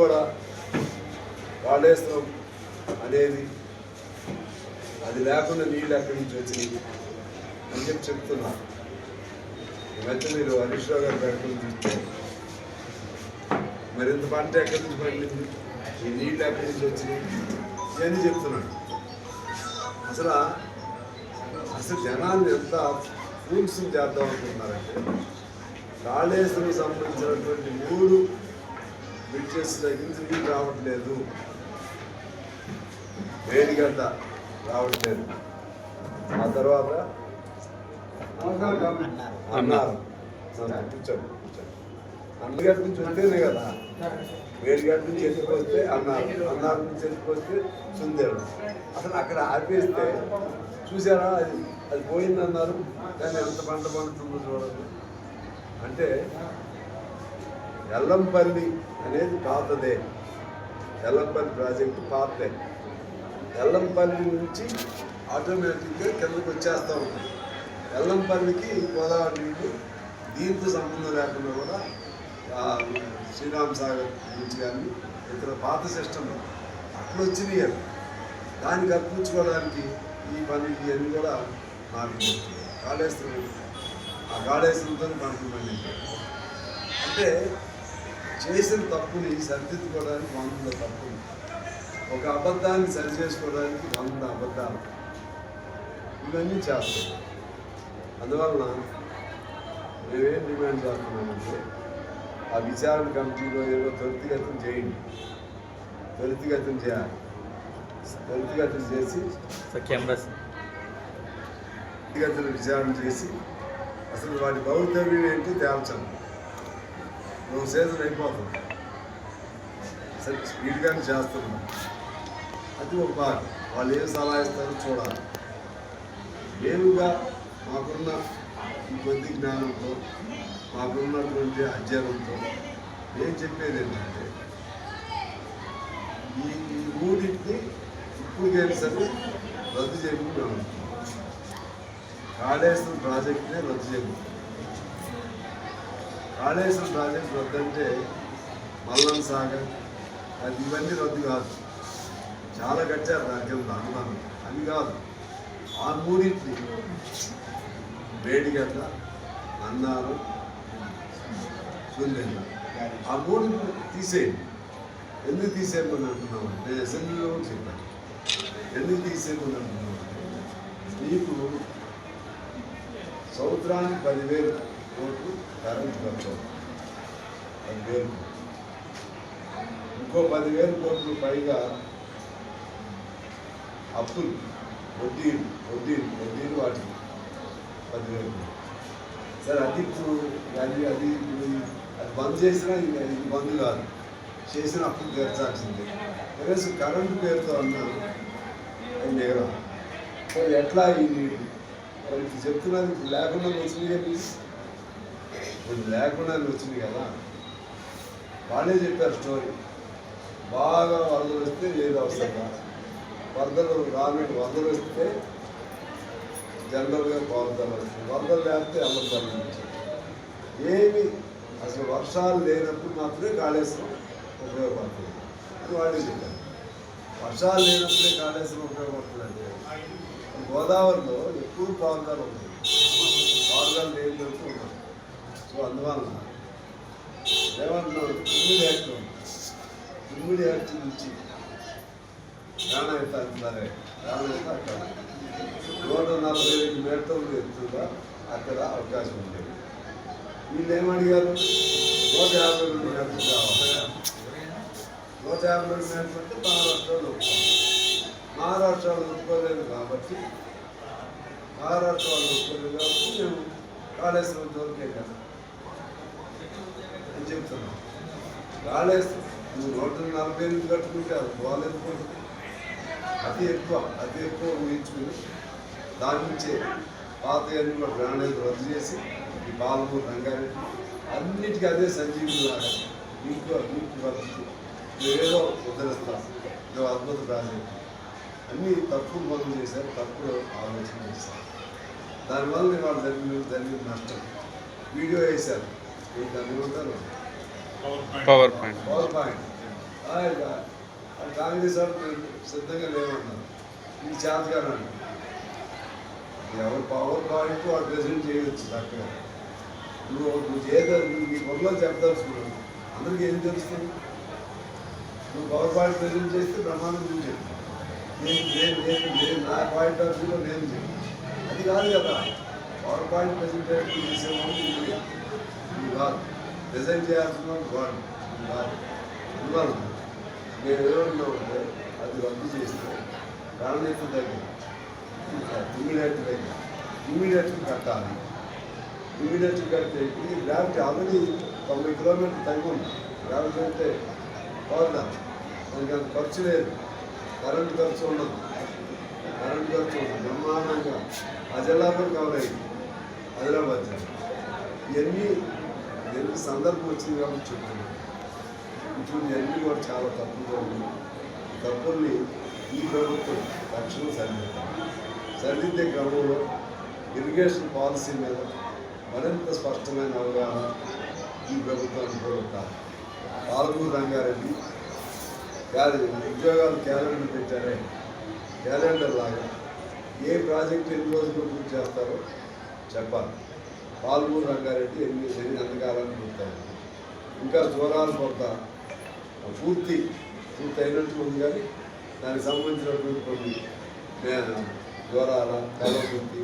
కూడా కాళేశ్వరం అనేది అది లేకుండా నీళ్ళు ఎక్కడి నుంచి వచ్చినాయి అని చెప్పి చెప్తున్నా. ఈ మధ్య మీరు హరీష్ రావు గారు పెట్టుకుని చూస్తే మరి ఇంత పంట ఎక్కడి నుంచి పండింది? ఈ నీళ్ళు ఎక్కడి నుంచి వచ్చినాయి? ఇవన్నీ చెప్తున్నాడు. అసలు అసలు జనాన్ని ఎంత ఫూల్స్ చేద్దాం అనుకుంటున్నారంటే కాళేశ్వరం సంబంధించినటువంటి మూడు బ్రిడ్జెస్ దగ్గర నుంచి నీళ్ళు రావట్లేదు. వేడిగడ్డ రావట్లేదు. ఆ తర్వాత అన్నారు. కూర్చోండి అన్నగడ్డ నుంచి వస్తేనే కదా. వేడిగడ్డ నుంచి ఎత్తుకొస్తే అన్నారు. అన్నారు నుంచి ఎత్తుకొస్తే సుందేరు. అసలు అక్కడ ఆపేస్తే చూసారా అది అది పోయిందన్నారు. కానీ ఎంత పంట పండుతుందో చూడండి. అంటే ఎల్లంపల్లి అనేది పాతదే. ఎల్లంపల్లి ప్రాజెక్టు పాతే ఎల్లంపల్లి నుంచి ఆటోమేటిక్గా కిందకు వచ్చేస్తూ ఉంటుంది ఎల్లంపల్లికి గోదావరి నీళ్ళు దీంతో సంబంధం లేకుండా కూడా శ్రీరామ్ సాగర్ నుంచి కానీ ఇతర పాత సిస్టమ్ అట్లా వచ్చినాయి అవి. దానికి అర్పించుకోవడానికి ఈ పని ఇవన్నీ కూడా నాకు చెప్తుంది కాళేశ్వరం ఆ కాళేశ్వరంతో పంటలు పండింది అంటే చేసిన తప్పుని సరిదిద్దుకోవడానికి వంద తప్పులు. ఒక అబద్ధాన్ని సరి చేసుకోవడానికి వంద అబద్ధాలు. ఇవన్నీ చేస్తాం అందువలన మేమేం డిమాండ్ చేస్తున్నామంటే ఆ విచారణ కమిటీలో ఏదో త్వరితగతం చేయండి. త్వరితగతం చేయాలి. త్వరితగతం చేసి కెమెరాస్ త్వరితగతం విచారణ చేసి అసలు వాటి భౌతవ్యం ఏంటి తేల్చండి. నువ్వు సీజన్ అయిపోతుంది సరే స్పీడ్గానే చేస్తున్నాం. అది ఒక భాగం వాళ్ళు ఏం సలహా ఇస్తారో చూడాలి. నేనుగా మాకున్న కొద్ది జ్ఞానంతో మాకున్నటువంటి అధ్యయనంతో నేను చెప్పేది ఏంటంటే ఈ ఈ మూడింటిని ఇప్పటికైనా సరే రద్దు చేయకుండా కాళేశ్వరం ప్రాజెక్టునే రద్దు చేయకుండా కాళేశ్వరం ప్రాజెక్ట్ రద్దు అంటే మల్లం సాగర్ అది ఇవన్నీ రద్దు కాదు. చాలా కట్టారు రాజ్యం అనుమానం అది కాదు. ఆ మూడింటిని వేడిగడ్డ అన్నారు సుందెల్ల ఆ మూడు తీసేయండి. ఎందుకు తీసేయమని అంటున్నాం నేను అసెంబ్లీలో కూడా చెప్పాను ఎందుకు తీసేయమని అంటున్నాం మీకు సంవత్సరానికి పదివేలు కోర్టు ఖర్చు అవుతుంది. పదివేలు ఇంకో పదివేలు కోట్లు పైగా అప్పులు. వడ్డీలు వడ్డీలు వడ్డీలు వాటి పదివేలు. సరే అది ఇప్పుడు అది అది ఇప్పుడు అది బంద్ చేసినా ఇది బంద్ కాదు. చేసిన అప్పులు తీర్చాల్సిందే. కనీసం కరెంటు పేరుతో అన్నా అది మిగతా మరి ఎట్లా ఇది? వాళ్ళకి చెప్తున్నది లేకుండా వచ్చింది కదా లేకుండా వచ్చింది కదా. వాళ్ళే చెప్పారు స్టోరీ బాగా వరదలు వస్తే లేదు అవసరం వరదలు రానట్టు వరదలు వస్తే జనరల్గా పారుదల వస్తుంది వరదలు లేకపోతే అమృతాలు ఏమి అసలు వర్షాలు లేనప్పుడు మాత్రమే కాళేశ్వరం ఉపయోగపడుతుంది. అని వాళ్ళే చెప్పారు. వర్షాలు లేనప్పుడే కాళేశ్వరం ఉపయోగపడుతుంది అంటే గోదావరిలో ఎక్కువ పారుదల ఉంటుంది పారుదల లేనప్పుడు ఉన్నాయి సో అందువలన ఏమంటున్నాడు తొమ్మిది యాక్ట్ తొమ్మిది యాక్ట్ నుంచి ప్రాణాయత అంటున్నారే. ప్రాణాయత అక్కడ నూట నలభై ఐదు మీటర్లు ఎత్తుగా అక్కడ అవకాశం ఉండేది వీళ్ళు ఏమడిగారు నూట యాభై రెండు మీటర్లు కావాలి. నూట యాభై రెండు మీటర్లు అంటే మహారాష్ట్రలో మహారాష్ట్రలో ఒప్పుకోలేదు కాబట్టి మహారాష్ట్రలో ఒప్పుకోలేదు కాబట్టి మేము కాళేశ్వరం దొరికే కదా. అని చెప్తున్నాం. రాలేదు. నువ్వు నూట నలభై ఎనిమిది కట్టుకుంటే అది బాగాలేదు అతి ఎక్కువ అతి ఎక్కువ ఊహించుకుని దాని నుంచే పాత అన్ని కూడా ప్రాణాలు రద్దు చేసి ఈ బాలపూర్ రంగారెడ్డి అన్నిటికీ అదే సంజీవులు లాగా ఇంకో ఇంటి వర్తిస్తూ ఏదో ఉద్ధరిస్తాం ఇదో అద్భుత ప్రాజెక్ట్ అన్నీ తప్పుడు మొదలు చేశారు తప్పుడు ఆలోచన చేశారు. దానివల్ల వాళ్ళు జరిగిన జరిగిన నష్టం వీడియో వేశారు. Power point power point Congress వాళ్ళు మేము సిద్ధంగా లేమన్నారు ఇది చేతగానండి ఎవరు పవర్ పాయింట్ వాడు ప్రెసిడెంట్ చేయవచ్చు చక్కగా. నువ్వు నువ్వు చేయదు నువ్వు నీ పనుల్లో చెప్పదలుచుకున్నావు అందరికీ ఏం తెలుస్తుంది? నువ్వు పవర్ పాయింట్ ప్రెసిడెంట్ చేస్తే బ్రహ్మాండం నువ్వు చెప్పు నేను నేను నేను నేను నా పాయింట్ ఆఫ్ వ్యూలో నేను చెప్పు అది కాదు కదా. పవర్ పాయింట్ ప్రెసిడెంట్ చేసేవాడు నువ్వు కాదు డిజైన్ చేయాల్సిన వాడు వాడు నువ్వు కాదు అందువల్ల మేము ఏమన్నామంటే అది రద్దు చేస్తే ప్రాణనీతి దగ్గర ఇమీడియట్ దగ్గర ఇమీడియట్గా కట్టాలి. ఇమీడియట్గా కడితే ఇది గ్రావిటీ ఆల్రెడీ తొంభై కిలోమీటర్లు తగ్గి ఉంది. గ్రావిటీ అంటే పోదా దానికి అంత ఖర్చు లేదు. కరెంట్ ఖర్చు ఉండదు. కరెంట్ ఖర్చు ఉండదు. బ్రహ్మాండంగా ఆ కవర్ అయింది హైదరాబాద్ ఇవన్నీ ఎన్ని సందర్భం వచ్చింది కాబట్టి చెప్తున్నాను ఇటువంటి అన్ని కూడా చాలా తప్పుగా ఉన్నాయి తప్పుల్ని ఈ ప్రభుత్వం తక్షణం సరిదిద్దాం సరిదిద్దే క్రమంలో ఇరిగేషన్ పాలసీ మీద మరింత స్పష్టమైన అవగాహన ఈ ప్రభుత్వానికి కూడా ఉండాలి పాలమూరు రంగారెడ్డి కాదు ఉద్యోగాలు క్యాలెండర్ పెట్టారే. క్యాలెండర్ లాగా ఏ ప్రాజెక్ట్ ఎన్ని రోజులు పూర్తి చేస్తారో చెప్పాలి. పాల్మూరు రంగారెడ్డి ఎనిమిది ఎన్ని ఎంతకాలాన్ని పూర్తయింది ఇంకా దూరాలు కొంత పూర్తి పూర్తి అయినట్టు ఉంది కానీ దానికి సంబంధించినటువంటి కొన్ని దూరాల జ్వరాల కలపూర్తి